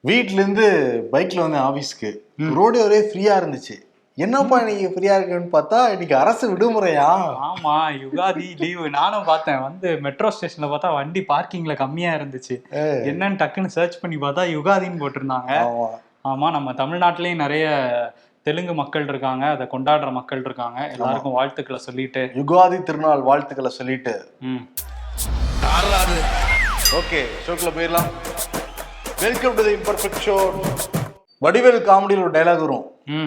வீட்ல இருந்து பைக்ல வந்தேன் ஆபீஸ்க்கு. ரோடு ஒரே ஃப்ரீயா இருந்துச்சு. என்னப்பா இன்னைக்கு ஃப்ரீயா இருக்குன்னு பார்த்தா இன்னைக்கு அரசு விடுமுறையா? ஆமா யுகாதி லீவு. நானும் பார்த்தேன். வந்து மெட்ரோ ஸ்டேஷன்ல பார்த்தா வண்டி பார்க்கிங்ல கம்மியா இருந்துச்சு. என்னன்னு டக்குன்னு சர்ச் பண்ணி பார்த்தா யுகாதின்னு போட்டிருந்தாங்க. ஆமா. நம்ம தமிழ்நாட்டிலயும் நிறைய தெலுங்கு மக்கள் இருக்காங்க. அதை கொண்டாடுற மக்கள் இருக்காங்க. எல்லாருக்கும் வாழ்த்துக்களை சொல்லிட்டு. யுகாதி திருநாள் வாழ்த்துக்களை சொல்லிட்டு. ஓகே ஷோக்குள்ள போயிடலாம். Welcome to the imperfect show Vadivel காமெடியில் ஒரு டைலாக் வரும்.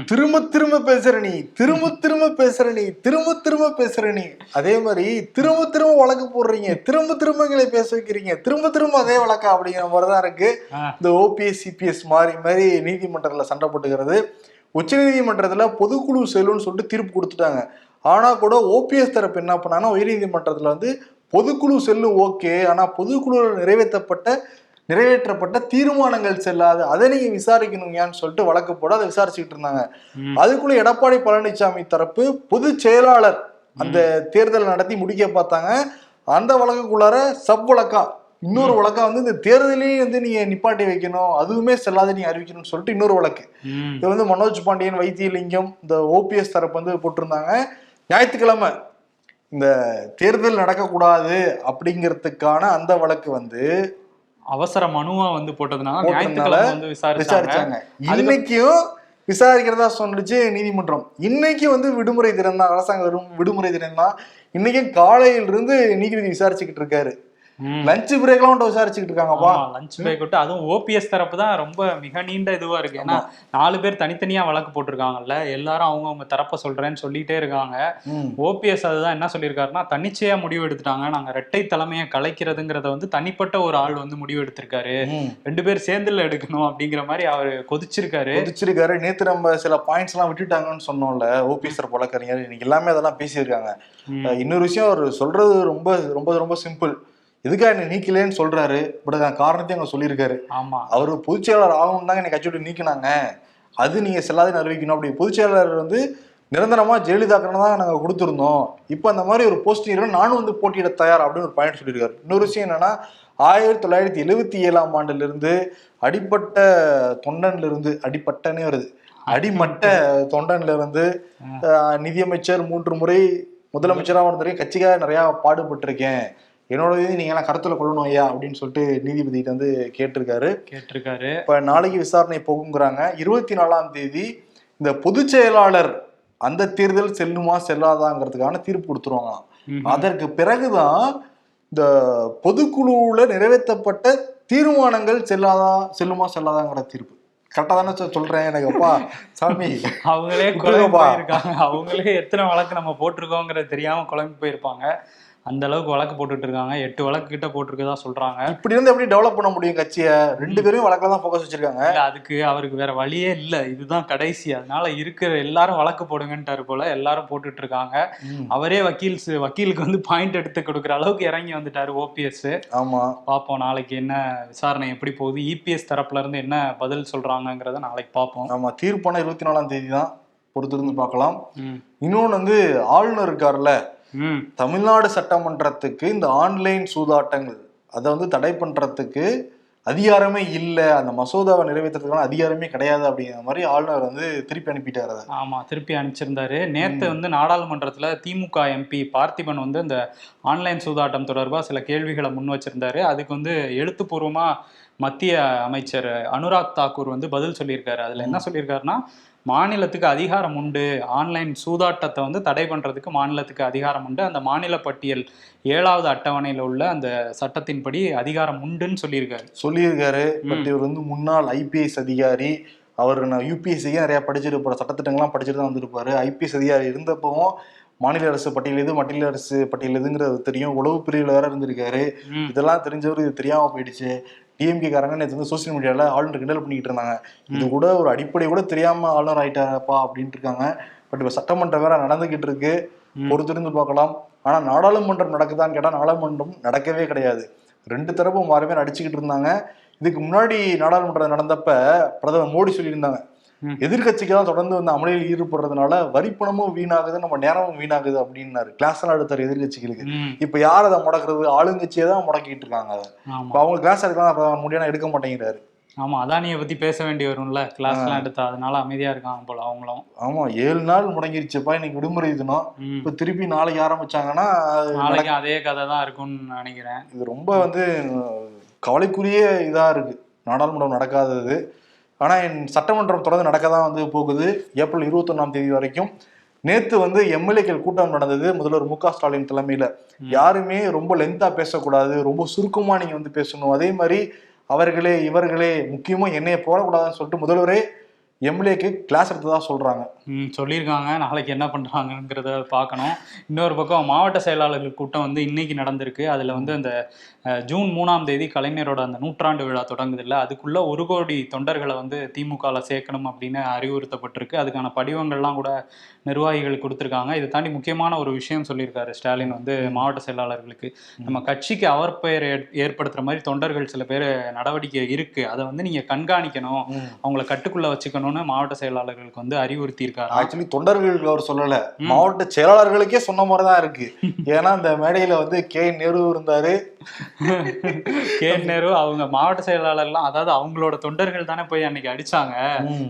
திரும்ப திரும்ப பேசுற நீ திரும்ப திரும்ப பேசுற நீ திரும்ப திரும்ப பேசுற நீ. அதே மாதிரி திரும்ப திரும்ப வழக்கு போடுறீங்க திரும்ப திரும்ப எங்களை பேச வைக்கிறீங்க திரும்ப திரும்ப அதே வழக்கா அப்படிங்கிற மாதிரி தான் இருக்கு. இந்த ஓபிஎஸ் சிபிஎஸ் மாதிரி மாதிரி நீதிமன்றத்தில் சண்டை போட்டுக்கிறது. உச்சநீதிமன்றத்துல பொதுக்குழு செல்லுன்னு சொல்லிட்டு தீர்ப்பு கொடுத்துட்டாங்க. ஆனா கூட ஓபிஎஸ் தரப்பு என்ன பண்ணாங்கன்னா உயர்நீதிமன்றத்துல வந்து பொதுக்குழு செல்லு ஓகே. ஆனா பொதுக்குழுவில் நிறைவேற்றப்பட்ட நிறைவேற்றப்பட்ட தீர்மானங்கள் செல்லாது. அதை நீங்க விசாரிக்கணுங்கன்னு சொல்லிட்டு வழக்கு போட அதை விசாரிச்சுக்கிட்டு இருந்தாங்க. அதுக்குள்ள எடப்பாடி பழனிசாமி தரப்பு பொதுச் செயலாளர் அந்த தேர்தல் நடத்தி முடிக்க பார்த்தாங்க. அந்த வழக்குக்குள்ளார சப் வழக்கா இன்னொரு வழக்கா வந்து இந்த தேர்தலையும் வந்து நீங்க நிப்பாட்டி வைக்கணும் அதுவுமே செல்லாத நீங்க அறிவிக்கணும்னு சொல்லிட்டு இன்னொரு வழக்கு. இது வந்து மனோஜ் பாண்டியன் வைத்தியலிங்கம் இந்த ஓபிஎஸ் தரப்பு வந்து போட்டிருந்தாங்க. ஞாயிற்றுக்கிழமை இந்த தேர்தல் நடக்கக்கூடாது அப்படிங்கிறதுக்கான அந்த வழக்கு வந்து அவசர மனுவா வந்து போட்டதுனால ஞாயிற்றுக்கிழமை வந்து விசாரிச்சாங்க. இன்னைக்கும் விசாரிக்கிறதா சொல்லிச்சு நீதிமன்றம். இன்னைக்கு வந்து விடுமுறை தினம் தான் அரசாங்க விடும்- விடுமுறை தினம் தான். இன்னைக்கும் காலையிலிருந்து நீதிபதி விசாரிச்சுக்கிட்டு இருக்காரு. லஞ்ச் பிரேக்லாம் விட்டு விசாரிச்சுக்கிட்டு இருக்காங்கப்பா லஞ்ச் பிரேக் விட்டு அதுவும் ஓபிஎஸ் தரப்பு தான் ரொம்ப மிக நீண்ட இதுவா இருக்கு. ஏன்னா நாலு பேர் தனித்தனியா வழக்கு போட்டிருக்காங்கல்ல எல்லாரும் அவங்கவங்க தரப்ப சொல்றேன்னு சொல்லிட்டே இருக்காங்க. ஓபிஎஸ் அதுதான் என்ன சொல்லியிருக்காருன்னா தன்னிச்சையா முடிவு எடுத்துட்டாங்க. நாங்க ரெட்டை தலைமையை கலைக்கிறதுங்கிறத வந்து தனிப்பட்ட ஒரு ஆள் வந்து முடிவு எடுத்திருக்காரு. ரெண்டு பேர் சேர்ந்துல எடுக்கணும் அப்படிங்கிற மாதிரி அவர் கொதிச்சிருக்காரு. கொதிச்சிருக்காரு. நேத்து நம்ம சில பாயிண்ட்ஸ் எல்லாம் விட்டுட்டாங்கன்னு சொன்னோம்ல ஓபிஎஸ் வழக்கறிஞர் இன்னைக்கு எல்லாமே அதெல்லாம் பேசியிருக்காங்க. இன்னொரு விஷயம் அவர் சொல்றது ரொம்ப ரொம்ப ரொம்ப சிம்பிள் எதுக்கா என்ன நீக்கலேன்னு சொல்றாரு. பட் அதுக்கான காரணத்தையும் அங்க சொல்லியிருக்காரு. ஆமா. அவர் பொதுச் செயலாளர் தாங்க என்னை கட்சி விட்டு நீக்கினாங்க. அது நீங்க செல்லாதுன்னு அறிவிக்கணும் அப்படி பொதுச் செயலாளர் வந்து நிரந்தரமா ஜெயலலிதாக்கணும் தான் நாங்க கொடுத்துருந்தோம். இப்போ அந்த மாதிரி ஒரு போஸ்டிங் நானும் வந்து போட்டியிட தயார் அப்படின்னு ஒரு பாயிண்ட் சொல்லியிருக்காரு. இன்னொரு விஷயம் என்னன்னா ஆயிரத்தி தொள்ளாயிரத்தி எழுவத்தி ஏழாம் ஆண்டுல இருந்து அடிப்பட்ட தொண்டன்ல இருந்து அடிப்பட்டனே வருது. அடிமட்ட தொண்டன்ல இருந்து நிதியமைச்சர் மூன்று முறை முதலமைச்சராக இருந்திருக்கேன் கட்சிக்காக நிறைய பாடுபட்டிருக்கேன். என்னோட இது நீங்க எல்லாம் கருத்துல கொள்ளணும் ஐயா அப்படின்னு சொல்லிட்டு நீதிபதிகிட்ட வந்து கேட்டிருக்காரு. கேட்டிருக்காரு. இப்ப நாளைக்கு விசாரணை போகுங்கிறாங்க. இருபத்தி நாலாம் தேதி இந்த பொதுச் செயலாளர் அந்த தேர்தல் செல்லுமா செல்லாதாங்கிறதுக்கான தீர்ப்பு கொடுத்துருவாங்களாம். அதற்கு பிறகுதான் இந்த பொதுக்குழுவுல நிறைவேற்றப்பட்ட தீர்மானங்கள் செல்லாதா செல்லுமா செல்லாதாங்கிற தீர்ப்பு. கரெக்டா தானே சொல்றேன் எனக்கு அப்பா. சாமி. அவங்களே குழம்பி. போயிருக்காங்க. அவங்களே எத்தனை வழக்கு நம்ம போட்டிருக்கோங்கிறது தெரியாம குழம்பி போயிருப்பாங்க. அந்த அளவுக்கு வழக்கு போட்டுட்டு இருக்காங்க எட்டு வழக்கு கிட்ட போட்டிருக்கதா சொல்றாங்க. இப்படி இருந்து எப்படி டெவலப் பண்ண முடியும் கட்சியை? ரெண்டு பேரும் வழக்கில் தான் ஃபோக்கஸ் வச்சிருக்காங்க. அதுக்கு அவருக்கு வேற வழியே இல்ல. இதுதான் கடைசி. அதனால இருக்கிற எல்லாரும் வழக்கு போடுங்கன்ட்டாரு போல எல்லாரும் போட்டுட்டு இருக்காங்க. அவரே வக்கீல் வக்கீலுக்கு வந்து பாயிண்ட் எடுத்து கொடுக்குற அளவுக்கு இறங்கி வந்துட்டாரு ஓபிஎஸ் ஆமா. பார்ப்போம் நாளைக்கு என்ன விசாரணை எப்படி போகுது இபிஎஸ் தரப்புல இருந்து என்ன பதில் சொல்றாங்கங்கிறத நாளைக்கு பார்ப்போம் ஆமா தீர்ப்பான இருபத்தி நாலாம் தேதி தான் பொறுத்திருந்து பார்க்கலாம். ம். இன்னொன்னு வந்து ஆளுநர் இருக்கார்ல தமிழ்நாடு சட்டமன்றத்துக்கு இந்த ஆன்லைன் சூதாட்டங்கள் அதை வந்து தடை பண்றதுக்கு அதிகாரமே இல்லை. அந்த மசோதாவை நிறைவேற்றுறதுக்கான அதிகாரமே கிடையாது அப்படிங்கிற மாதிரி ஆளுநர் வந்து திருப்பி அனுப்பிட்டாரு அதை. ஆமா திருப்பி அனுப்பிச்சிருந்தாரு. நேத்து வந்து நாடாளுமன்றத்துல திமுக எம்பி பார்த்திபன் வந்து இந்த ஆன்லைன் சூதாட்டம் தொடர்பா சில கேள்விகளை முன் வச்சிருந்தாரு. அதுக்கு வந்து எழுத்துப்பூர்வமா மத்திய அமைச்சர் அனுராக் தாக்கூர் வந்து பதில் சொல்லியிருக்காரு. அதுல என்ன சொல்லியிருக்காருன்னா மாநிலத்துக்கு அதிகாரம் உண்டு. ஆன்லைன் சூதாட்டத்தை வந்து தடை பண்றதுக்கு மாநிலத்துக்கு அதிகாரம் உண்டு. அந்த மாநில பட்டியல் ஏழாவது அட்டவணையில உள்ள அந்த சட்டத்தின்படி அதிகாரம் உண்டுன்னு சொல்லியிருக்காரு. சொல்லியிருக்காரு. பட் இவர் வந்து முன்னாள் ஐபிஎஸ் அதிகாரி. அவர் நான் யூபிஎஸ்சிக்கே நிறைய படிச்சிருப்பார் சட்டத்திட்டங்கள்லாம் படிச்சுட்டு தான் வந்திருப்பாரு. ஐபிஎஸ் அதிகாரி இருந்தப்பவும் மாநில அரசு பட்டியல் எது மத்திய அரசு பட்டியல் எதுங்கிறது தெரியும். உளவு பிரிவில் வேற இருந்திருக்காரு. இதெல்லாம் தெரிஞ்சவர் இது தெரியாம போயிடுச்சு. டிஎம்கே காரங்க நேற்று வந்து சோசியல் மீடியால ஆளுநர் கிண்டல் பண்ணிக்கிட்டு இருந்தாங்க. இது கூட ஒரு அடிப்படை கூட தெரியாம ஆளுநர் ஆயிட்டாரப்பா அப்படின்ட்டு இருக்காங்க. பட் இப்ப சட்டமன்றம் வேற நடந்துகிட்டு இருக்கு. பொறுத்திருந்து பார்க்கலாம். ஆனா நாடாளுமன்றம் நடக்குதான்னு கேட்டா நாடாளுமன்றம் நடக்கவே கிடையாது. ரெண்டு தரப்பும் மாறவே அடிச்சுக்கிட்டு இருந்தாங்க. இதுக்கு முன்னாடி நாடாளுமன்றம் நடந்தப்ப பிரதமர் மோடி சொல்லியிருந்தாங்க. எதிர்கட்சிக்கு தான் தொடர்ந்து வந்து அமளியில் ஈடுபடுறதுனால வரிப்பணமும் வீணாகுது நம்ம நேரமும் வீணாகுது அப்படின்னாரு. கிளாஸ் எல்லாம் எடுத்தாரு எதிர்கட்சிகளுக்கு. இப்ப யார் அதை முடக்கிறது? ஆளுங்கட்சியை தான் முடக்கிட்டு இருக்காங்க அதை. அவங்க கிளாஸ் எடுக்கலாம் முடியாது எடுக்க மாட்டேங்கிறாரு. ஆமா அதானியை பத்தி பேச வேண்டி வரும்ல கிளாஸ்லாம் எடுத்தா அதனால அமைதியா இருக்காங்க போல அவங்களும். ஆமா ஏழு நாள் முடங்கிருச்சுப்பா இன்னைக்கு விடுமுறை தினம். இப்ப திருப்பி நாளைக்கு ஆரம்பிச்சாங்கன்னா நாளைக்கு அதே கதை தான் இருக்கும்னு நினைக்கிறேன். இது ரொம்ப வந்து கவலைக்குரிய இதா இருக்கு. நாடாளுமன்றம் நடக்காதது. ஆனா என் சட்டமன்றம் தொடர்ந்து நடக்க தான் வந்து போகுது. ஏப்ரல் இருபத்தொன்னாம் தேதி வரைக்கும். நேத்து வந்து எம்எல்ஏக்கள் கூட்டம் நடந்தது. முதல்வர் மு க ஸ்டாலின் தலைமையில. யாருமே ரொம்ப லென்த்தா பேசக்கூடாது. ரொம்ப சுருக்கமா நீங்க வந்து பேசணும். அதே மாதிரி அவர்களே இவர்களே முக்கியமா என்னைய போடக்கூடாதுன்னு சொல்லிட்டு முதல்வரே எம்எல்ஏக்கு கிளாஸ் எடுத்ததா சொல்றாங்க. ம் சொல்லியிருக்காங்க. நாளைக்கு என்ன பண்றாங்கங்கிறத பார்க்கணும். இன்னொரு பக்கம் மாவட்ட செயலாளர்கள் கூட்டம் வந்து இன்னைக்கு நடந்திருக்கு. அதுல வந்து அந்த ஜூன் மூணாம் தேதி கலைஞரோட அந்த நூற்றாண்டு விழா தொடங்குது இல்ல அதுக்குள்ள ஒரு கோடி தொண்டர்களை வந்து திமுகல சேர்க்கணும் அப்படின்னு அறிவுறுத்தப்பட்டிருக்கு. அதுக்கான படிவங்கள்லாம் கூட நிர்வாகிகள் கொடுத்துருக்காங்க. இதை தாண்டி முக்கியமான ஒரு விஷயம் சொல்லியிருக்காரு ஸ்டாலின் வந்து மாவட்ட செயலாளர்களுக்கு. நம்ம கட்சிக்கு அவர் பெயர் ஏற்- ஏற்படுத்துற மாதிரி தொண்டர்கள் சில பேர் நடவடிக்கை இருக்கு. அதை வந்து நீங்க கண்காணிக்கணும். அவங்கள கட்டுக்குள்ள வச்சுக்கணும்னு மாவட்ட செயலாளர்களுக்கு வந்து அறிவுறுத்தி இருக்காரு ஆக்சுவலி தொண்டர்களுக்கு அவர் சொல்லல. மாவட்ட செயலாளர்களுக்கே சொன்ன மாதிரி தான் இருக்கு. ஏன்னா இந்த மேடையில வந்து கே. நேரு இருந்தாரு. கே. நேரு அவங்க மாவட்ட செயலாளர்லாம் அதாவது அவங்களோட தொண்டர்கள் தானே போய் அன்னைக்கு அடிச்சாங்க.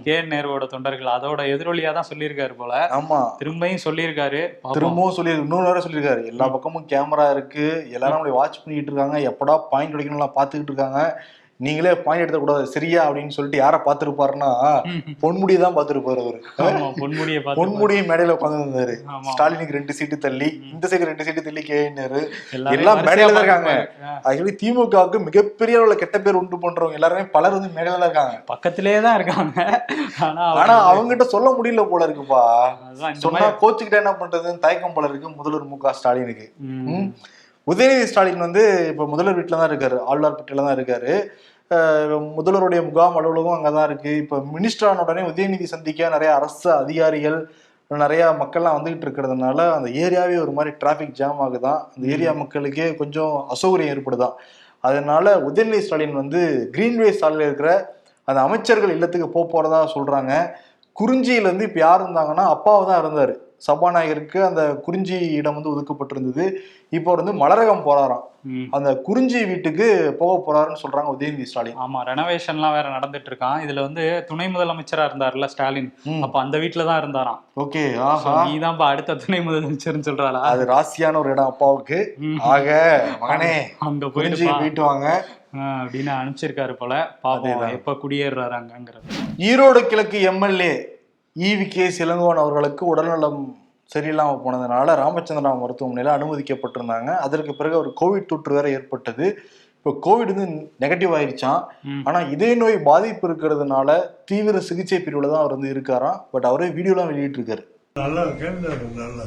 கே. நேருவோட தொண்டர்கள். அதோட எதிரொலியா தான் சொல்லியிருக்காரு போல. ஆமா. திரும்பியும் சொல்லியிருக்காரு. திரும்பவும் சொல்லி இன்னொரு வேற சொல்லியிருக்காரு. எல்லா பக்கமும் கேமரா இருக்கு. எல்லாரும் வாட்ச் பண்ணிட்டு இருக்காங்க. எப்படா பாயிண்ட் அடிக்கணும்லாம் பார்த்துக்கிட்டு இருக்காங்க. நீங்களே பாயிண்ட் எடுத்த கூடாது சரியா அப்படின்னு சொல்லிட்டு யாரை பார்த்திருப்பாருன்னா பொன்முடியை தான் பார்த்திருப்பாரு அவரு. பொன்முடியை பொன்முடியை மேடையில ஆமா. ஸ்டாலினுக்கு ரெண்டு சீட்டு தள்ளி இந்த சைடு ரெண்டு சீட்டு தள்ளி கேனாரு எல்லாம் மேடையில தான் இருக்காங்க. ஆக்சுவலி திமுகவுக்கு மிகப்பெரிய அளவுல கெட்ட பேர் உண்டு பண்றவங்க எல்லாருமே பலர் வந்து மேடையில தான் இருக்காங்க. பக்கத்திலேயே தான் இருக்காங்க. ஆனா அவங்ககிட்ட சொல்ல முடியல போல இருக்குப்பா. சொன்னா கோச்சுக்கிட்ட என்ன பண்றதுன்னு தயக்கம் போல இருக்கு முதல்வர் மு க ஸ்டாலினுக்கு. உதயநிதி ஸ்டாலின் வந்து இப்ப முதல்வர் வீட்டுல தான் இருக்காரு. ஆழ்வார்பேட்டையில தான் இருக்காரு. முதல்வருடைய முகாம் அலுவலகம் அங்கதான் இருக்கு. இப்ப மினிஸ்டர் ஆன உடனே உதயநிதி சந்திக்க நிறைய அரசு அதிகாரிகள் நிறைய மக்கள்லாம் வந்துகிட்டு இருக்கிறதுனால அந்த ஏரியாவே ஒரு மாதிரி டிராஃபிக் ஜாம் ஆகுதான். அந்த ஏரியா மக்களுக்கே கொஞ்சம் அசௌகரியம் ஏற்படுதான். அதனால உதயநிதி ஸ்டாலின் வந்து கிரீன்வே சாலையில் இருக்கிற அந்த அமைச்சர்கள் இல்லத்துக்கு போக போறதா சொல்றாங்க. குறிஞ்சியில இருந்து இப்ப யார் இருந்தாங்கன்னா அப்பாவை தான் இருந்தாரு. சபாநாயகருக்கு அந்த குறிஞ்சி இடம் வந்து ஒதுக்கப்பட்டிருந்தது. இப்போ வந்து மலரகம் போறாராம். அந்த குறிஞ்சி வீட்டுக்கு போக போறாருன்னு சொல்றாங்க உதயநிதி ஸ்டாலின். ஆமா ரெனோவேஷன்லாம் வேற நடந்துட்டு இருக்கான் இதுல வந்து துணை முதலமைச்சரா இருந்தாருல்ல ஸ்டாலின். அப்ப அந்த வீட்டுல தான் இருந்தாராம். ஓகே ஆஹா. நீதான்ப்பா அடுத்த துணை முதலமைச்சர்னு சொல்றாளா? அது ராசியான ஒரு இடம் அப்பாவுக்கு. ஆக மகனே அங்க குறிஞ்சி போயிட்டு வாங்க. அப்படின்னு அனுப்பிச்சிருக்காரு போல. பாப்போம். எப்ப குடியேறாரு அங்கங்கிறது. ஈரோடு கிழக்கு எம்எல்ஏ ஈவி கே சிலங்கோன் அவர்களுக்கு உடல்நலம் சரியில்லாம போனதுனால ராமச்சந்திரா மருத்துவமனையில அனுமதிக்கப்பட்டிருந்தாங்க. அதற்கு பிறகு ஒரு கோவிட் தொற்று வேற ஏற்பட்டது. இப்போ கோவிட் வந்து நெகட்டிவ் ஆயிருச்சான் ம். ஆனா இதய நோய் பாதிப்பு இருக்கிறதுனால தீவிர சிகிச்சை பிரிவுல தான் அவர் வந்து இருக்காராம். பட் அவரே வீடியோலாம் வெளியிட்டு இருக்காரு நல்லா இருக்கேன் நல்லா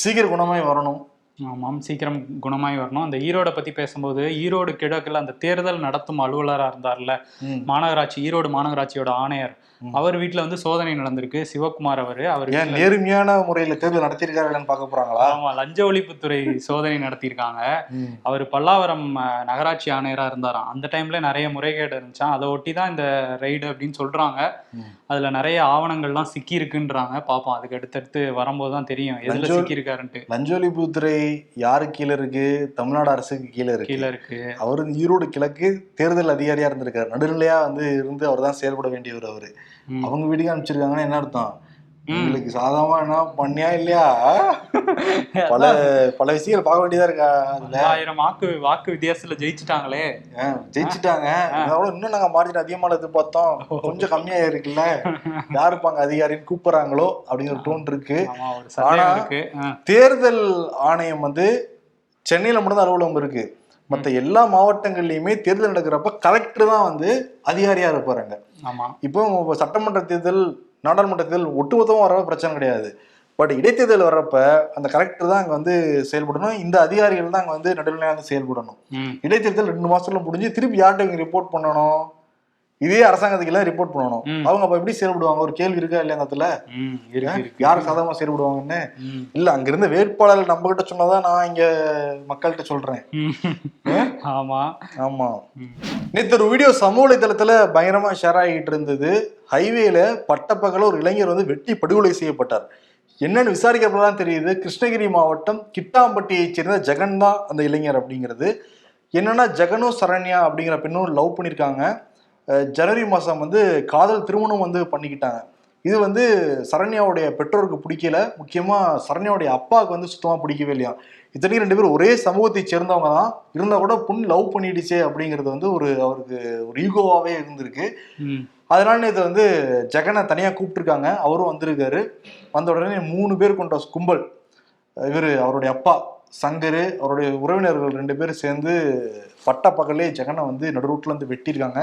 சீக்கிரம் குணமாய் வரணும். ஆமாம் சீக்கிரம் குணமாய் வரணும் அந்த ஈரோட பத்தி பேசும்போது ஈரோடு கிழக்குல அந்த தேர்தல் நடத்தும் அலுவலரா இருந்தார்ல. மாநகராட்சி ஈரோடு மாநகராட்சியோட ஆணையர் அவர் வீட்டுல வந்து சோதனை நடந்திருக்கு. சிவகுமார் அவரு அவர் நேர்மையான முறையில தேர்தல் நடத்திருக்காரு இல்லைன்னு பார்க்க போறாங்களா? ஆமா லஞ்ச ஒழிப்புத்துறை சோதனை நடத்தியிருக்காங்க. அவர் பல்லாவரம் நகராட்சி ஆணையரா இருந்தாராம். அந்த டைம்ல நிறைய முறைகேடு இருந்துச்சாம் அதை ஒட்டி தான் இந்த ரைடு அப்படின்னு சொல்றாங்க. அதுல நிறைய ஆவணங்கள்லாம் சிக்கி இருக்குன்றாங்க பாப்போம் அதுக்கு அடுத்தடுத்து வரும்போது தான் தெரியும். எதுல சிக்கி இருக்காருன்ட்டு லஞ்ச ஒழிப்புத்துறை யாரு கீழே இருக்கு? தமிழ்நாடு அரசுக்கு கீழே இருக்கு. கீழே இருக்கு. அவர் ஈரோடு கிழக்கு தேர்தல் அதிகாரியா இருந்திருக்காரு. நடுநிலையா வந்து இருந்து அவர் தான் செயல்பட வேண்டியவர் அவரு. அவங்க வீட்டுக்கு அனுப்பிச்சிருக்காங்கன்னா என்ன அர்த்தம்? உங்களுக்கு சாதாரணமா என்ன பண்ணியா இல்லையா? பல பல விஷயங்கள் பார்க்க வேண்டியதா இருக்கா அதுல? ஆயிரம் வாக்கு வாக்கு வித்தியாசத்துல ஜெயிச்சுட்டாங்களே. ஜெயிச்சிட்டாங்க. அதோட இன்னும் நாங்க மார்ஜின் அதிகமா எதிர்பார்த்தோம். கொஞ்சம் கம்மியா இருக்குல்ல யாருப்பாங்க அதிகாரின்னு கூப்பிடுறாங்களோ அப்படிங்கிற ஒரு டோன் இருக்கு. ஆனா-. தேர்தல் ஆணையம் வந்து சென்னையில மட்டும்தான் அலுவலகம் இருக்கு. மத்த எல்லா மாவட்டங்கள்லயுமே தேர்தல் நடக்கிறப்ப கலெக்டர் தான் வந்து அதிகாரியா இருப்பாருங்க. ஆமா. இப்போ சட்டமன்ற தேர்தல் நாடாளுமன்ற தேர்தல் ஒட்டுமொத்தமா வரப்ப பிரச்சனை கிடையாது. பட் இடைத்தேர்தல் வர்றப்ப அந்த கலெக்டர் தான் அங்க வந்து செயல்படணும். இந்த அதிகாரிகள் தான் அங்க வந்து நடுநிலையா வந்து செயல்படணும். இடைத்தேர்தல் ரெண்டு மாசத்துல முடிஞ்சு திருப்பி யார்கிட்ட ரிப்போர்ட் பண்ணணும்? இதே அரசாங்கத்துக்கு எல்லாம் ரிப்போர்ட் பண்ணணும். அவங்க அப்ப எப்படி செயல்படுவாங்க? ஒரு கேள்வி இருக்கா இல்லையா அந்த இடத்துல? யார் சாதகமா செயல்படுவாங்கன்னு. இல்ல அங்க இருந்த வேட்பாளர்கள் நம்ம கிட்ட சொன்னதான் நான் இங்க மக்கள்கிட்ட சொல்றேன். ஆமா. ஆமா. நேத்து ஒரு வீடியோ சமூக வலைதளத்துல பயங்கரமா ஷேர் ஆகிட்டு இருந்தது. ஹைவேல பட்டப்பகல ஒரு இளைஞர் வந்து வெட்டி படுகொலை செய்யப்பட்டார். என்னன்னு விசாரிக்கிறப்பதான் தெரியுது. கிருஷ்ணகிரி மாவட்டம் கிட்டாம்பட்டியைச் சேர்ந்த ஜெகன் தான் அந்த இளைஞர் அப்படிங்கிறது. என்னன்னா ஜெகனும் சரண்யா அப்படிங்கிற பெண்ணும் லவ் பண்ணியிருக்காங்க ஜனவரி மாதம் வந்து காதல் திருமணம் வந்து பண்ணிக்கிட்டாங்க. இது வந்து சரண்யாவுடைய பெற்றோருக்கு பிடிக்கல. முக்கியமாக சரண்யாவுடைய அப்பாவுக்கு வந்து சுத்தமாக பிடிக்கவே இல்லையா இத்தனைக்கும் ரெண்டு பேரும் ஒரே சமூகத்தை சேர்ந்தவங்க தான் இருந்தால் கூட பொண்ணு லவ் பண்ணிடுச்சே அப்படிங்கிறது வந்து ஒரு அவருக்கு ஒரு ஈகோவாகவே இருந்திருக்கு. அதனால இதை வந்து ஜெகனை தனியாக கூப்பிட்டுருக்காங்க. அவரும் வந்திருக்காரு. வந்த உடனே மூணு பேர் கொண்ட கும்பல் இவர் அவருடைய அப்பா சங்கர் அவருடைய உறவினர்கள் ரெண்டு பேரும் சேர்ந்து பட்ட பகலே ஜெகனை வந்து நடுரோட்டில் இருந்து வெட்டியிருக்காங்க.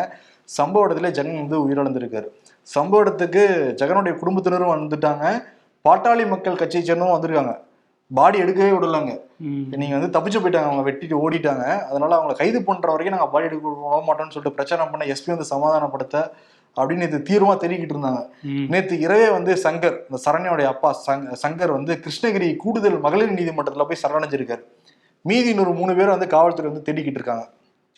சம்பவ இடத்துல ஜெகன் வந்து உயிரிழந்திருக்காரு. சம்பவ இடத்துக்கு ஜெகனுடைய குடும்பத்தினரும் வந்துட்டாங்க. பாட்டாளி மக்கள் கட்சியை சேர்ந்தவங்க வந்திருக்காங்க. பாடி எடுக்கவே விடலாங்க. நீங்க வந்து தப்பிச்சு போயிட்டாங்க. அவங்க வெட்டிட்டு ஓடிட்டாங்க. அதனால அவங்களை கைது பண்ற வரைக்கும் நாங்க பாடி எடுக்க விட மாட்டோம்னு சொல்லிட்டு பிரச்சனை பண்ண எஸ்பி வந்து சமாதானப்படுத்த அப்படின்னு இது தீர்வமா தேடிக்கிட்டு இருந்தாங்க. நேத்து இரவே வந்து சங்கர் இந்த சரண்யாவுடைய அப்பா சங் சங்கர் வந்து கிருஷ்ணகிரி கூடுதல் மகளிர் நீதிமன்றத்துல போய் சரணடைஞ்சிருக்காரு. மீதி இன்னொரு மூணு பேர் வந்து காவல்துறை வந்து தேடிக்கிட்டு இருக்காங்க.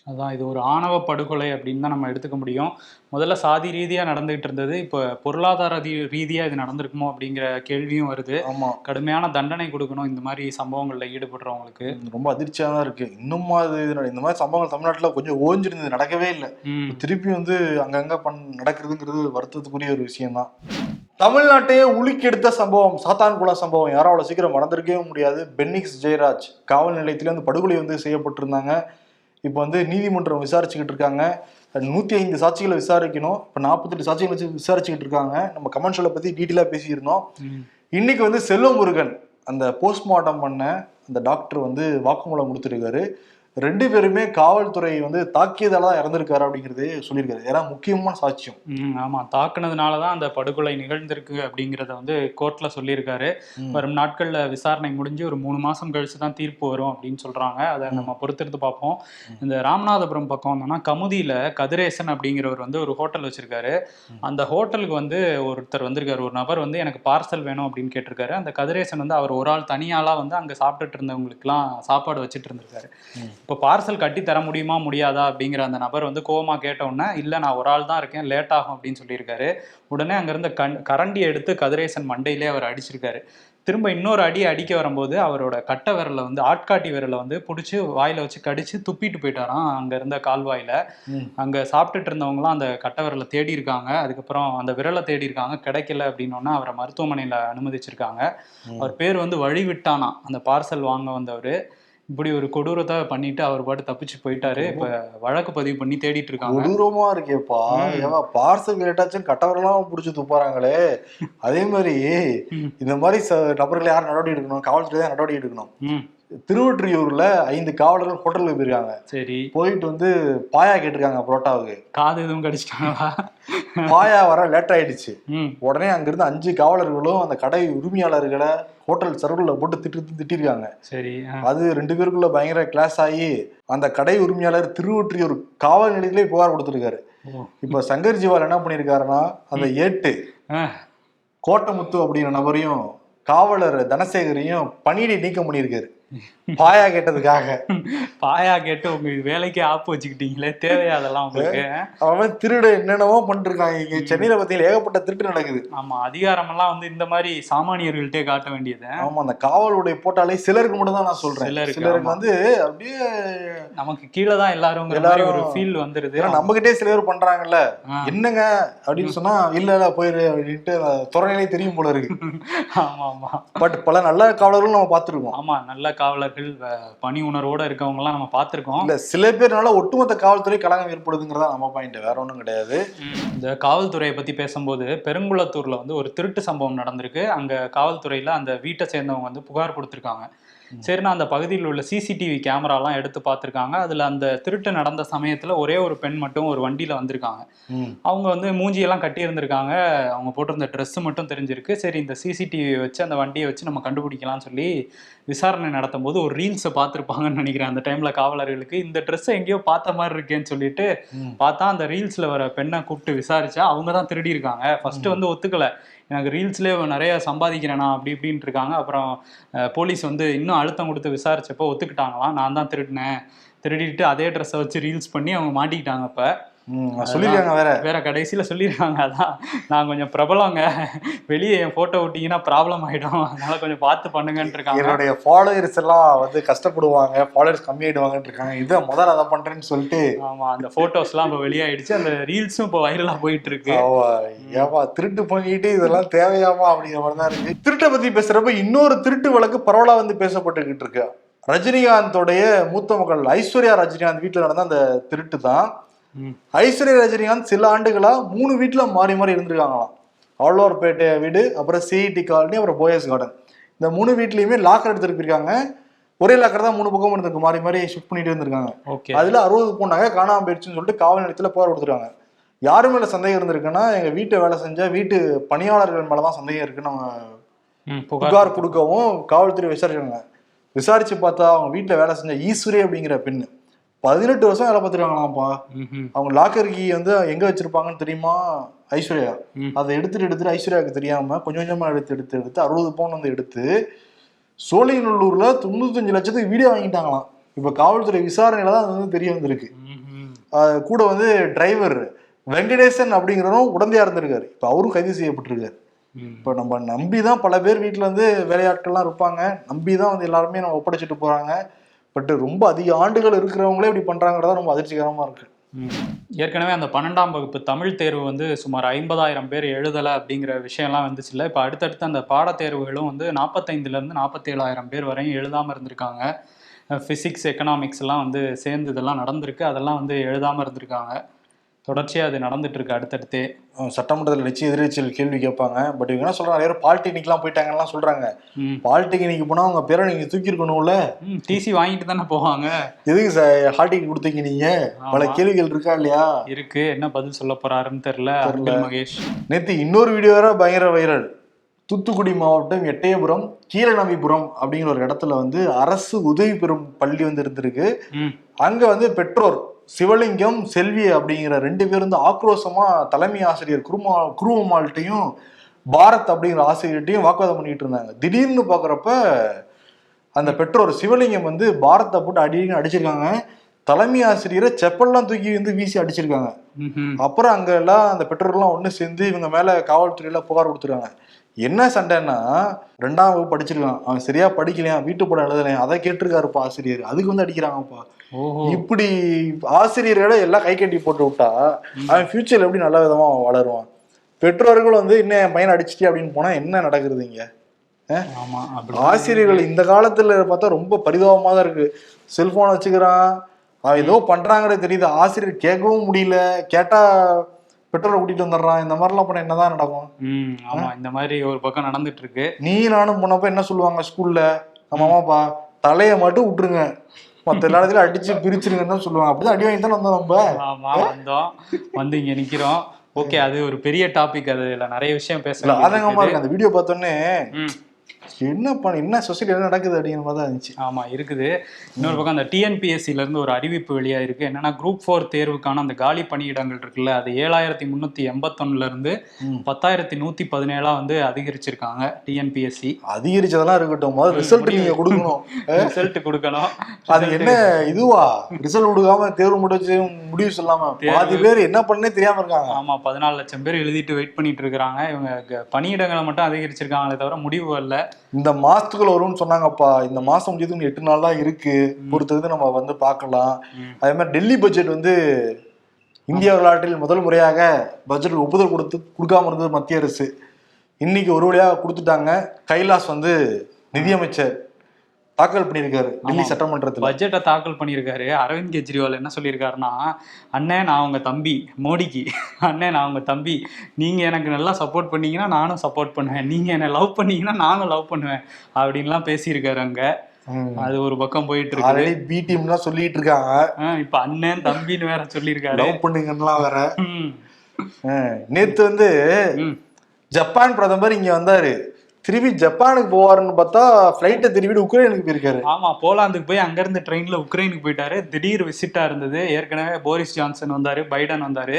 அதான் இது ஒரு ஆணவ படுகொலை அப்படின்னு தான் நம்ம எடுத்துக்க முடியும். முதல்ல சாதி ரீதியா நடந்துகிட்டு இருந்தது. இப்போ பொருளாதார ரீ- ரீதியா இது நடந்திருக்குமோ அப்படிங்கிற கேள்வியும் வருது. ஆமா. கடுமையான தண்டனை கொடுக்கணும் இந்த மாதிரி சம்பவங்கள்ல ஈடுபடுறவங்களுக்கு. ரொம்ப அதிர்ச்சியா தான் இருக்கு. இன்னும் அது இந்த மாதிரி சம்பவங்கள் தமிழ்நாட்டுல கொஞ்சம் ஓஞ்சிருந்தது நடக்கவே இல்லை. திருப்பி வந்து அங்கங்க பண் நடக்கிறதுங்கிறது வருத்தத்துக்குரிய ஒரு விஷயம்தான் தமிழ்நாட்டையே உலுக்கெடுத்த சம்பவம் சாத்தான்குளம் சம்பவம் யாரும் அவ்வளோ சீக்கிரம் மறந்திருக்கவே முடியாது. பென்னிக்ஸ் ஜெயராஜ் காவல் நிலையத்திலே வந்து படுகொலை வந்து செய்யப்பட்டிருந்தாங்க. இப்போ வந்து நீதிமன்றம் விசாரிச்சுக்கிட்டு இருக்காங்க. நூற்றி ஐந்து சாட்சிகளை விசாரிக்கணும். இப்போ நாற்பத்தெட்டு சாட்சிகளை வச்சு விசாரிச்சுக்கிட்டு இருக்காங்க. நம்ம கமெண்ட் ஷோல பற்றி டீட்டெயிலாக பேசியிருந்தோம். இன்னைக்கு வந்து செல்வமுருகன் அந்த போஸ்ட்மார்ட்டம் பண்ண அந்த டாக்டர் வந்து வாக்குமூலம் கொடுத்துருக்காரு. ரெண்டு பேருமே காவல்துறை வந்து தாக்கியதால தான் இறந்திருக்காரு அப்படிங்கிறது சொல்லியிருக்காரு. ஏன்னா முக்கியமான சாட்சியம். ஆமா. தாக்குனதுனால தான் அந்த படுகொலை நிகழ்ந்திருக்கு அப்படிங்கிறத வந்து கோர்ட்ல சொல்லியிருக்காரு. வரும் நாட்கள்ல விசாரணை முடிஞ்சு ஒரு மூணு மாசம் கழிச்சு தான் தீர்ப்பு வரும் அப்படின்னு சொல்றாங்க. அதை நம்ம பொறுத்திருந்து பார்ப்போம். இந்த ராமநாதபுரம் பக்கம் வந்தோம்னா கமுதியில கதிரேசன் அப்படிங்கிறவர் வந்து ஒரு ஹோட்டல் வச்சிருக்காரு. அந்த ஹோட்டலுக்கு வந்து ஒருத்தர் வந்திருக்காரு. ஒரு நபர் வந்து எனக்கு பார்சல் வேணும் அப்படின்னு கேட்டிருக்காரு. அந்த கதிரேசன் வந்து அவர் ஒரு ஆள் தனியாளா வந்து அங்க சாப்பிட்டுட்டு இருந்தவங்களுக்குலாம் சாப்பாடு வச்சுட்டு இருந்திருக்காரு. இப்போ பார்சல் கட்டி தர முடியுமா முடியாதா அப்படிங்கிற அந்த நபர் வந்து கோவமா கேட்ட உடனே இல்லை நான் ஒரு ஆள் தான் இருக்கேன் லேட் ஆகும் அப்படின்னு சொல்லியிருக்காரு. உடனே அங்கிருந்த கண் கரண்டி எடுத்து கதிரேசன் மண்டையிலே அவர் அடிச்சிருக்காரு. திரும்ப இன்னொரு அடி அடிக்க வரும்போது அவரோட கட்டை விரலை வந்து ஆட்காட்டி விரலை வந்து பிடிச்சி வாயில வச்சு கடிச்சு துப்பிட்டு போயிட்டாராம் அங்க இருந்த கால்வாயில. அங்க சாப்பிட்டுட்டு இருந்தவங்களாம் அந்த கட்டை விரலை தேடி இருக்காங்க. அதுக்கப்புறம் அந்த விரலை தேடி இருக்காங்க கிடைக்கல அப்படின்னோடனே அவரை மருத்துவமனையில அனுமதிச்சிருக்காங்க. அவர் பேர் வந்து வழி விட்டானா அந்த பார்சல் வாங்க வந்தவர். இப்படி ஒரு கொடூரத்தை பண்ணிட்டு அவர் பாட்டு தப்பிச்சு போயிட்டாரு. இப்ப வழக்கு பதிவு பண்ணி தேடிட்டு இருக்காங்க. கொடூரமா இருக்கேப்பா. ஏவா பார்சல் லேட்டாச்சும் கட்டவரெல்லாம் பிடிச்சி துப்பாராங்களே அதே மாதிரி. இந்த மாதிரி நபர்களை யார் நடவடிக்கை எடுக்கணும் காவல்துறை தான் நடவடிக்கை எடுக்கணும். திருவொற்றியூர்ல ஐந்து காவலர்கள் ஹோட்டலுக்கு போயிருக்காங்க. சரி. போயிட்டு வந்து பாயா கேட்டிருக்காங்க புரோட்டாவுக்கு. காது எதுவும் கடிச்சிட்டாங்களா? பாயா வர லேட் ஆயிடுச்சு உடனே அங்கிருந்து அஞ்சு காவலர்களும் அந்த கடை உரிமையாளர்களை ஹோட்டல் சர்வரில் போட்டு திட்டு திட்டிருக்காங்க சரி. அது ரெண்டு பேருக்குள்ள பயங்கர கிளாஸ் ஆகி அந்த கடை உரிமையாளர் திருவொற்றியூர் காவல் நிலையத்திலே புகார் கொடுத்துருக்காரு. இப்ப சங்கர் ஜிவால் என்ன பண்ணியிருக்காருன்னா அந்த ஏட்டு. கோட்டமுத்து அப்படிங்கிற நபரையும் காவலர் தனசேகரையும் பணியிடை நீக்கம் பண்ணியிருக்காரு பாயா கேட்டதுக்காக. பாயா கேட்டு உங்க வேலைக்கே ஆப்பு வச்சுக்கிட்டீங்களே தேவையா அதெல்லாம் உங்களுக்கு? அவன் திருடு என்னென்னமோ பண்ணிட்டு இருக்காங்க இங்க சென்னையில பார்த்தீங்கன்னா ஏகப்பட்ட திருட்டு நடக்குது. ஆமா அதிகாரமெல்லாம் வந்து இந்த மாதிரி சாமானியர்கள்ட்டே காட்ட வேண்டியது. ஆமா அந்த காவலுடைய போட்டாலே சிலருக்கு மட்டும் தான் நான் சொல்றேன். சிலருக்கு. வந்து அப்படியே நமக்கு கீழே தான் எல்லாருங்கிற மாதிரி ஒரு ஃபீல் வந்துருது. ஏன்னா நம்ம கிட்டே சில பேர் பண்றாங்கல்ல. என்னங்க அப்படின்னு சொன்னா இல்ல இல்ல போயிரு அப்படின்ட்டு துறையிலே தெரியும் போல இருக்கு. ஆமா ஆமா. பட் பல நல்ல காவலர்களும் நம்ம பார்த்திருக்கோம். ஆமா நல்ல காவலர்கள் பணி உணர்வோட இருக்கவங்க எல்லாம் நம்ம பார்த்திருக்கோம். இல்ல சில பேர்னால ஒட்டுமொத்த காவல்துறை கலகம் ஏற்படுதுங்கிறதா நம்ம பாயிண்ட் வேற ஒண்ணும் கிடையாது. இந்த காவல்துறையை பத்தி பேசும்போது பெருங்குளத்தூர்ல வந்து ஒரு திருட்டு சம்பவம் நடந்திருக்கு. அங்க காவல்துறையில அந்த வீட்டை சேர்ந்தவங்க வந்து புகார் கொடுத்திருக்காங்க. சரினா அந்த பகுதியில் உள்ள சிசிடிவி கேமராலாம் எடுத்து பார்த்திருக்காங்க. அதுல அந்த திருட்டு நடந்த சமயத்துல ஒரே ஒரு பெண் மட்டும் ஒரு வண்டியில வந்திருக்காங்க. அவங்க வந்து மூஞ்சியெல்லாம் கட்டி இருந்திருக்காங்க அவங்க போட்டிருந்த Dress மட்டும் தெரிஞ்சிருக்கு. சரி இந்த சிசிடிவி வச்சு அந்த வண்டியை வச்சு நம்ம கண்டுபிடிக்கலாம்னு சொல்லி விசாரணை நடத்தும் போது ஒரு ரீல்ஸை பார்த்துருப்பாங்கன்னு நினைக்கிறேன். அந்த டைம்ல காவலர்களுக்கு இந்த ட்ரெஸ்ஸை எங்கேயோ பார்த்த மாதிரி இருக்கேன்னு சொல்லிட்டு. பார்த்தா அந்த ரீல்ஸ்ல வர பெண்ணை கூப்பிட்டு விசாரிச்சா அவங்க தான் திருடி இருக்காங்க ஃபர்ஸ்ட் வந்து ஒத்துக்கல. எனக்கு ரீல்ஸ்லேயே நிறைய சம்பாதிக்கிறேனா? அப்படி இப்படின்ட்டு இருக்காங்க. அப்புறம் போலீஸ் வந்து இன்னும் அழுத்தம் கொடுத்து விசாரிச்சப்போ ஒத்துக்கிட்டாங்களாம். நான் தான் திருடினேன். திருடிட்டு அதே ட்ரெஸ்ஸை வச்சு ரீல்ஸ் பண்ணி அவங்க மாட்டிக்கிட்டாங்க இப்போ சொல்லிருக்காங்க வேற. வேற கடைசியில சொல்லிருக்காங்க அதான். நான் கொஞ்சம் பிரபலங்க. வெளியே என் போட்டோ விட்டீங்கன்னா ப்ராப்ளம் ஆயிடும். அதனால கொஞ்சம் பார்த்து பண்ணுங்கன்னு இருக்காங்க. என்னுடைய ஃபாலோவர்ஸ் எல்லாம் வந்து கஷ்டப்படுவாங்க. ஃபாலோவர்ஸ் கம்மியாயிடுவாங்கன்னு இருக்காங்க. இதை முதல்ல அதை பண்றேன்னு சொல்லிட்டு ஆமா அந்த போட்டோஸ் எல்லாம் இப்ப வெளியாயிடுச்சு. அந்த ரீல்ஸும் இப்போ வைரலா போயிட்டு இருக்கு ஏவா திருட்டு பண்ணிட்டு இதெல்லாம் தேவையாமா அப்படிங்கிற மாதிரி தான் இருக்கு. திருட்டை பத்தி பேசுறப்ப இன்னொரு திருட்டு வழக்கு பரவலா வந்து பேசப்பட்டுக்கிட்டு இருக்கு. ரஜினிகாந்தோடைய மூத்த மகள் ஐஸ்வர்யா ரஜினிகாந்த் வீட்டுல நடந்த அந்த திருட்டு தான். ஐஸ்வர்யா ரஜினிகாந்த் சில ஆண்டுகளா மூணு வீட்டுல மாறி மாறி இருந்திருக்காங்களாம். ஆழ்வார்பேட்டை வீடு அப்புறம் சிஇடி காலனி அப்புறம் போயஸ் கார்டன் இந்த மூணு வீட்லயுமே லாக்கர் எடுத்துட்டு போயிருக்காங்க. ஒரே லாக்கர் தான் மூணு பக்கம் இருந்திருக்கு மாறி மாறி ஷிஃப்ட் பண்ணிட்டு இருந்திருக்காங்க. ஓகே அதுல அறுபது போனாங்க காணாம போயிடுச்சுன்னு சொல்லிட்டு காவல் நிலையத்துல புகார் கொடுத்துருக்காங்க. யாரு மேல சந்தேகம் இருந்திருக்குன்னா எங்க வீட்டை வேலை செஞ்ச வீட்டு பணியாளர்கள் மேலதான் சந்தேகம் இருக்குன்னு அவங்க புகார் கொடுக்கவும் காவல்துறை விசாரிச்சாங்க விசாரிச்சு பார்த்தா அவங்க வீட்டுல வேலை செஞ்ச ஈஸ்வரி அப்படிங்கிற பெண்ணு. பதினெட்டு வருஷம் வேலை பார்த்துருக்காங்களாம்ப்பா. அவங்க லாக்கர் கீ வந்து எங்க வச்சிருப்பாங்கன்னு தெரியுமா? ஐஸ்வர்யா. அதை எடுத்துட்டு எடுத்துட்டு ஐஸ்வர்யாவுக்கு தெரியாம கொஞ்சம் கொஞ்சமா எடுத்து எடுத்து எடுத்து அறுபது பவுன் வந்து எடுத்து சோழிங்கநல்லூர்ல தொண்ணூத்தஞ்சு லட்சத்துக்கு வீடியோ வாங்கிட்டாங்களாம். இப்ப காவல்துறை விசாரணையில தான் அது வந்து தெரிய வந்திருக்கு. கூட வந்து டிரைவர் வெங்கடேசன் அப்படிங்கிறவரும் உடந்தையா இருந்திருக்காரு. இப்ப அவரும் கைது செய்யப்பட்டிருக்காரு. இப்ப நம்ம நம்பி தான் பல பேர் வீட்டுல வந்து வேலையாட்கள்லாம் இருப்பாங்க. நம்பி தான் வந்து எல்லாருமே நம்ம ஒப்படைச்சிட்டு போறாங்க. பட் ரொம்ப அதிக ஆண்டுகள் இருக்கிறவங்களே இப்படி பண்றாங்கிறதா ரொம்ப அதிர்ச்சிகரமா இருக்கு. ஏற்கனவே அந்த பன்னெண்டாம் வகுப்பு தமிழ் தேர்வு வந்து சுமார் ஐம்பதாயிரம் பேர் எழுதலை அப்படிங்கிற விஷயம்லாம் வந்துச்சுல்ல. இப்போ அடுத்தடுத்து அந்த பாடத்தேர்வுகளும் வந்து நாற்பத்தைந்துலேருந்து நாற்பத்தேழாயிரம் பேர் வரையும் எழுதாமல் இருந்திருக்காங்க. ஃபிசிக்ஸ் எக்கனாமிக்ஸ் எல்லாம் வந்து சேர்ந்து இதெல்லாம் நடந்திருக்கு. அதெல்லாம் வந்து எழுதாமல் இருந்திருக்காங்க. தொடர்ச்சியாக அது நடந்துட்டு இருக்கு அடுத்தடுத்தே சட்டமன்றத்தில் நிச்சய எதிர்கட்சிகள் கேள்வி கேட்பாங்க. பட் இவங்க என்ன சொல்றாங்க? பேர் பாலிடெக்னிக்லாம் போயிட்டாங்கலாம் சொல்றாங்க. பாலிடெக்னிக் போனா அவங்க பேரை நீங்க தூக்கி இருக்கணும்ல ம் டிசி வாங்கிட்டு தானே போவாங்க. எதுக்கு சார் ஹால் டிக்கெட் கொடுத்தீங்க நீங்க? பல. கேள்விகள் இருக்கா இல்லையா? இருக்கு. என்ன பதில் சொல்ல போறாருன்னு தெரியல. மகேஷ். நேத்து இன்னொரு வீடியோ வேற பயங்கர வைரல். தூத்துக்குடி மாவட்டம் எட்டயபுரம் கீழநம்பிபுரம் அப்படிங்கிற ஒரு இடத்துல வந்து அரசு உதவி பெறும் பள்ளி வந்து இருந்திருக்கு. அங்க வந்து பெற்றோர் சிவலிங்கம் செல்வி அப்படிங்கிற ரெண்டு பேர் வந்து ஆக்ரோஷமா தலைமை ஆசிரியர் குருமா குருவம்மாள்கிட்டையும் பாரத் அப்படிங்கிற ஆசிரியர்கிட்டையும் வாக்குவாதம் பண்ணிட்டு இருந்தாங்க. திடீர்னு பாக்குறப்ப அந்த பெற்றோர் சிவலிங்கம் வந்து பாரத்தை போட்டு அடின்னு அடிச்சிருக்காங்க. தலைமை ஆசிரியரை செப்பல்லாம் தூக்கி வந்து வீசி அடிச்சிருக்காங்க. அப்புறம் அங்க எல்லாம் அந்த பெற்றோர்லாம் ஒண்ணு சேர்ந்து இவங்க மேல காவல்துறையில புகார் கொடுத்துருக்காங்க. என்ன சண்டைன்னா ரெண்டாம் வகுப்பு படிச்சிருக்கான். அவன் சரியா படிக்கலையா வீட்டு படம் எழுதலையா அதை கேட்டிருக்காருப்பா ஆசிரியர். அதுக்கு வந்து அடிக்கிறாங்கப்பா. இப்படி ஆசிரியர்களை எல்லாம் கை கட்டி போட்டு விட்டா அவன் ஃபியூச்சர்ல எப்படி நல்ல விதமா வளருவான்? பெற்றோர்கள் வந்து இன்னும் என் பையனை அடிச்சிட்டே அப்படின்னு போனா என்ன நடக்குது இங்க? ஆசிரியர்கள் இந்த காலத்துல பார்த்தா ரொம்ப பரிதாபமா தான் இருக்கு. செல்போன் வச்சுக்கிறான். அவன் ஏதோ பண்றாங்கிறது தெரியுது. ஆசிரியர் கேட்கவும் முடியல. கேட்டா பெற்றோரை கூட்டிட்டு வந்துடுறான். இந்த மாதிரிலாம் பண்ண என்னதான் நடக்கும்? ம் ஆமா இந்த மாதிரி ஒரு பக்கம் நடந்துட்டு இருக்கு நீ நானும் போனப்ப என்ன சொல்லுவாங்க ஸ்கூல்ல நம்ம அம்மாப்பா தலையை மட்டும் விட்டுருங்க. மத்த எல்லா இடத்துலயும் அடிச்சு பிரிச்சிருங்கன்னு தான் சொல்லுவாங்க. அப்படிதான் அடி வாங்கி தானே வந்தோம் நம்ம. ஆமா வந்தோம். வந்து இங்க நிக்கிறோம். ஓகே அது ஒரு பெரிய டாபிக் அதுல நிறைய விஷயம் பேச இல்ல வேண்டியது ஆதங்கமா இருக்குது. இருக்கு அந்த வீடியோ பார்த்தோன்னே என்ன பண்ண என்ன சொசைட்டி என்ன நடக்குது அப்படிங்கிற மாதிரி தான் இருந்துச்சு. ஆமா இருக்குது. இன்னொரு பக்கம் அந்த டிஎன்பிஎஸ்சில இருந்து ஒரு அறிவிப்பு வெளியா இருக்கு என்னன்னா குரூப் ஃபோர் தேர்வுக்கான அந்த காலி பணியிடங்கள் இருக்குல்ல அது ஏழாயிரத்தி முன்னூத்தி எண்பத்தொன்னுல இருந்து ம். பத்தாயிரத்தி நூத்தி பதினேழா வந்து அதிகரிச்சிருக்காங்க டிஎன்பிஎஸ்சி அதிகரிச்சதெல்லாம் இருக்கட்டும். முதல்ல ரிசல்ட் நீங்க கொடுக்கணும். ரிசல்ட் கொடுக்கணும். அது என்ன இதுவா? ரிசல்ட் கொடுக்காம தேர்வு முடிச்சு முடிவு சொல்லாம பாதி பேர் என்ன பண்ணே தெரியாம இருக்காங்க. ஆமா பதினாலு லட்சம் பேர் எழுதிட்டு வெயிட் பண்ணிட்டு இருக்காங்க இவங்க பணியிடங்களை மட்டும் அதிகரிச்சிருக்காங்களே தவிர முடிவு வரல. இந்த மாசத்துக்குள்ள வரும்னு சொன்னாங்கப்பா. இந்த மாசம் இன்னும் எட்டு நாள் தான் இருக்கு பொறுத்தது நம்ம வந்து பார்க்கலாம். அதே மாதிரி டெல்லி பட்ஜெட் வந்து இந்திய வரலாற்றில் முதல் முறையாக பட்ஜெட் ஒப்புதல் கொடுத்து கொடுக்காம இருந்தது மத்திய அரசு. இன்னைக்கு ஒரு வழியாக கொடுத்துட்டாங்க. கைலாஸ் வந்து நிதியமைச்சர். தாக்கல் பண்ணியிருக்காரு டெல்லி. சட்டமன்றத்தில். பட்ஜெட்டை தாக்கல் பண்ணியிருக்காரு. அரவிந்த் கெஜ்ரிவால் என்ன சொல்லியிருக்காருன்னா அண்ணே நான் உங்க தம்பி மோடிக்கு. அண்ணே நான் உங்க தம்பி. நீங்க எனக்கு நல்லா சப்போர்ட் பண்ணீங்கன்னா நானும் சப்போர்ட் பண்ணுவேன். நீங்க என்ன லவ் பண்ணீங்கன்னா நானும் லவ் பண்ணுவேன். அப்படின்லாம் பேசியிருக்காரு அங்க. அது ஒரு பக்கம் போயிட்டு ஆல்ரெடி பி டீம்லாம் சொல்லிட்டு இருக்காங்க இப்ப அண்ணன் தம்பின்னு வேற சொல்லியிருக்காரு. லவ் பண்ணுங்கலாம் வேற. நேத்து வந்து. ஜப்பான் பிரதமர் இங்க வந்தாரு. திருப்பி ஜப்பானுக்கு போவாருன்னு பார்த்தா ஃபிளைட்டை திருப்பிட்டு உக்ரைனுக்கு போயிருக்காரு. ஆமா போலாந்துக்கு போய் அங்கிருந்து ட்ரெயின்ல உக்ரைனுக்கு போயிட்டாரு. திடீர் விசிட்டா இருந்தது. ஏற்கனவே போரிஸ் ஜான்சன் வந்தாரு பைடன் வந்தாரு.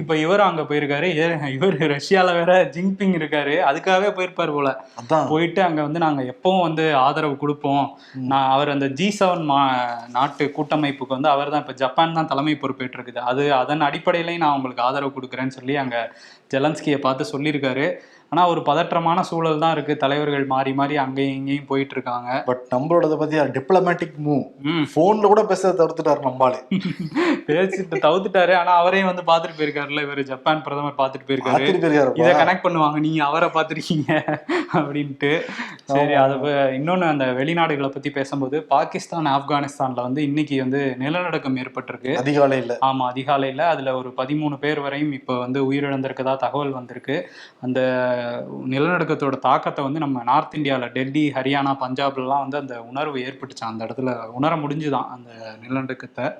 இப்ப இவரும் அங்க போயிருக்காரு. இவர் ரஷ்யால வேற ஜிங்பிங் இருக்காரு. அதுக்காகவே போயிருப்பாரு போல. போயிட்டு அங்க வந்து நாங்க எப்பவும் வந்து ஆதரவு கொடுப்போம். நான் அவர் அந்த ஜி செவன் மா நாட்டு கூட்டமைப்புக்கு வந்து அவர் தான் இப்ப ஜப்பான் தான் தலைமை பொறுப்பேற்று இருக்குது அது அதன் அடிப்படையிலையும் நான் உங்களுக்கு ஆதரவு கொடுக்குறேன்னு சொல்லி அங்க ஜெலன்ஸ்கியை பார்த்து சொல்லியிருக்காரு. ஆனா ஒரு பதற்றமான சூழல் தான் இருக்கு. தலைவர்கள் மாறி மாறி அங்கேயும் இங்கேயும் போயிட்டு இருக்காங்க பட் நம்மளோட பத்தி டிப்ளமேட்டிக் மூவ் ம். போன்ல கூட பேச தவிர்த்துட்டாரு நம்மளால பேசிட்டு தவிர்த்துட்டாரு. ஆனா அவரையும் வந்து பாத்துட்டு போயிருக்காருல்ல. இவர் ஜப்பான் பிரதமர் பார்த்துட்டு போயிருக்காரு. இதை கனெக்ட் பண்ணுவாங்க. நீங்க அவரை பார்த்திருக்கீங்க அப்படின்ட்டு. சரி அதை இன்னொன்னு அந்த வெளிநாடுகளை பத்தி பேசும்போது பாகிஸ்தான் ஆப்கானிஸ்தான்ல வந்து இன்னைக்கு வந்து நிலநடுக்கம் ஏற்பட்டிருக்கு. அதிகாலையில. ஆமா அதிகாலையில. அதுல ஒரு பதிமூணு பேர் வரையும் இப்போ வந்து உயிரிழந்திருக்கதா தகவல் வந்திருக்கு. அந்த நிலநடுக்கத்தோட தாக்கத்தை வந்து நம்ம நார்த் இந்தியாவில் டெல்லி ஹரியானா பஞ்சாப்லலாம் வந்து அந்த உணர்வு ஏற்பட்டுச்சு. அந்த இடத்துல உணர முடிஞ்சுதான் அந்த நிலநடுக்கத்தை.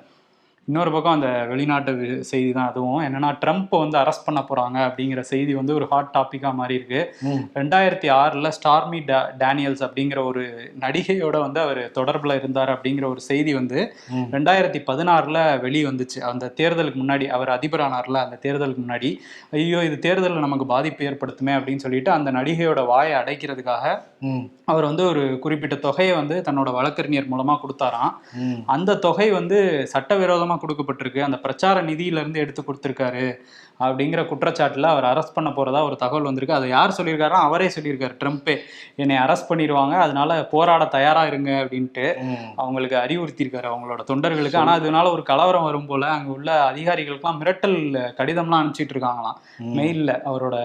இன்னொரு பக்கம் அந்த வெளிநாட்டு செய்தி தான் அதுவும் என்னன்னா ட்ரம்ப் வந்து அரெஸ்ட் பண்ண போறாங்க அப்படிங்கிற செய்தி வந்து ஒரு ஹாட் டாபிக்கா மாறி இருக்கு. ரெண்டாயிரத்தி ஆறுல ஸ்டார்மி டேனியல்ஸ் அப்படிங்கிற ஒரு நடிகையோட வந்து அவர் தொடர்புல இருந்தார் அப்படிங்கிற ஒரு செய்தி வந்து. ரெண்டாயிரத்தி பதினாறுல வெளி வந்துச்சு அந்த தேர்தலுக்கு முன்னாடி அவர் அதிபரானார்ல அந்த தேர்தலுக்கு முன்னாடி ஐயோ இது தேர்தலில் நமக்கு பாதிப்பு ஏற்படுத்துமே அப்படின்னு சொல்லிட்டு அந்த நடிகையோட வாயை அடைக்கிறதுக்காக அவர் வந்து ஒரு குறிப்பிட்ட தொகையை வந்து தன்னோட வழக்கறிஞர் மூலமா கொடுத்தாராம். அந்த தொகை வந்து சட்டவிரோதமா கொடுக்கப்பட்டிருக்கு. அந்த பிரச்சார நிதியிலிருந்து எடுத்து கொடுத்துருக்காரு. அப்படிங்கிற குற்றச்சாட்டுல அவர் அரெஸ்ட் பண்ண போறதா ஒரு தகவல் வந்திருக்கு. அதை யார் சொல்லியிருக்காருன்னா அவரே சொல்லியிருக்காரு ட்ரம்ப்பே. என்னை அரெஸ்ட் பண்ணிடுவாங்க அதனால போராட தயாரா இருங்க அப்படின்ட்டு. அவங்களுக்கு அறிவுறுத்தியிருக்காரு அவங்களோட தொண்டர்களுக்கு. ஆனா அதனால ஒரு கலவரம் வரும் போல அங்க உள்ள அதிகாரிகளுக்கெல்லாம் மிரட்டல் கடிதம்லாம் அனுப்பிச்சிட்டு இருக்காங்களாம். மெயில்ல அவரோட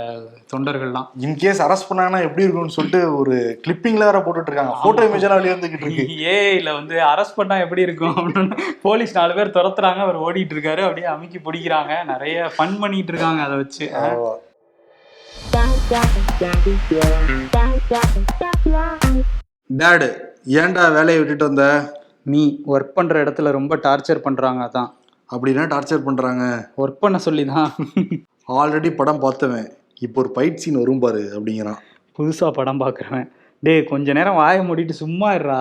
தொண்டர்கள்லாம். இன்கேஸ் அரெஸ்ட் பண்ணாங்கன்னா எப்படி இருக்கும்னு சொல்லிட்டு ஒரு கிளிப்பிங்ல வேற போட்டுட்டு இருக்காங்க. போட்டோ இமேஜ் எல்லாம் வெளியே வந்துகிட்டு இருக்கு. ஏஐல வந்து அரெஸ்ட் பண்ணா எப்படி இருக்கும்? அப்படின்னு போலீஸ் நாலு பேர் துரத்துறாங்க அவர் ஓடிட்டு இருக்காரு அப்படியே அமுக்கி பிடிக்கிறாங்க. நிறைய ஃபன் பண்ணிட்டு இருக்காங்க அதை வச்சு. டேடு ஏன்டா வேலையை விட்டுட்டு வந்த? நீ ஒர்க் பண்ற இடத்துல ரொம்ப டார்ச்சர் பண்றாங்க அதான். அப்படின்னா டார்ச்சர் பண்றாங்க. ஒர்க் பண்ண சொல்லி தான் ஆல்ரெடி படம் பார்த்தவன். இப்போ ஒரு ஃபைட் சீன் வரும் பாரு அப்படிங்கிறான். புதுசா படம் பார்க்குறவன். டேய் கொஞ்ச நேரம் வாயை மூடிட்டு சும்மா இருடா.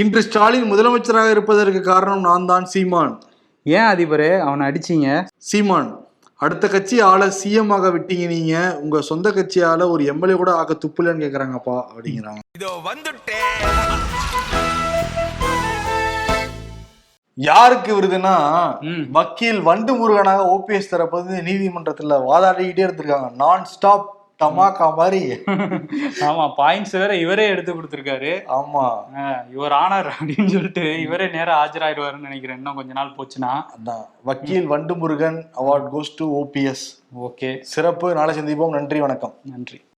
இன்று ஸ்டாலின் முதலமைச்சராக இருப்பதற்கு காரணம் நான் தான் சீமான். ஏன் அதிபரே? அவனை அடிச்சீங்க. சீமான் அடுத்த கட்சி ஆள சிஎம் ஆக விட்டீங்க நீங்க. உங்க சொந்த கட்சியால ஒரு எம்எல்ஏ கூட ஆக துப்புலன்னு கேக்குறாங்கப்பா அப்படிங்கிறாங்க. யாருக்கு விருதுன்னா. வக்கீல் வண்டு முருகனாக ஓபிஎஸ் தரப்பு வந்து நீதிமன்றத்துல வாதாடிக்கிட்டே இருந்திருக்காங்க. நான் ஸ்டாப் டமாக்கா மாதிரி. ஆமா பாயிண்ட்ஸ் வேற இவரே எடுத்து கொடுத்துருக்காரு. ஆமா. இவர் ஆனார் அப்படின்னு சொல்லிட்டு இவரே நேரா ஆஜராயிடுவாருன்னு நினைக்கிறேன். இன்னும் கொஞ்ச நாள் போச்சுன்னா. வக்கீல் Vandu Murugan award goes to OPS okay. சிறப்பு. நாளை சந்திப்போம். நன்றி வணக்கம். நன்றி.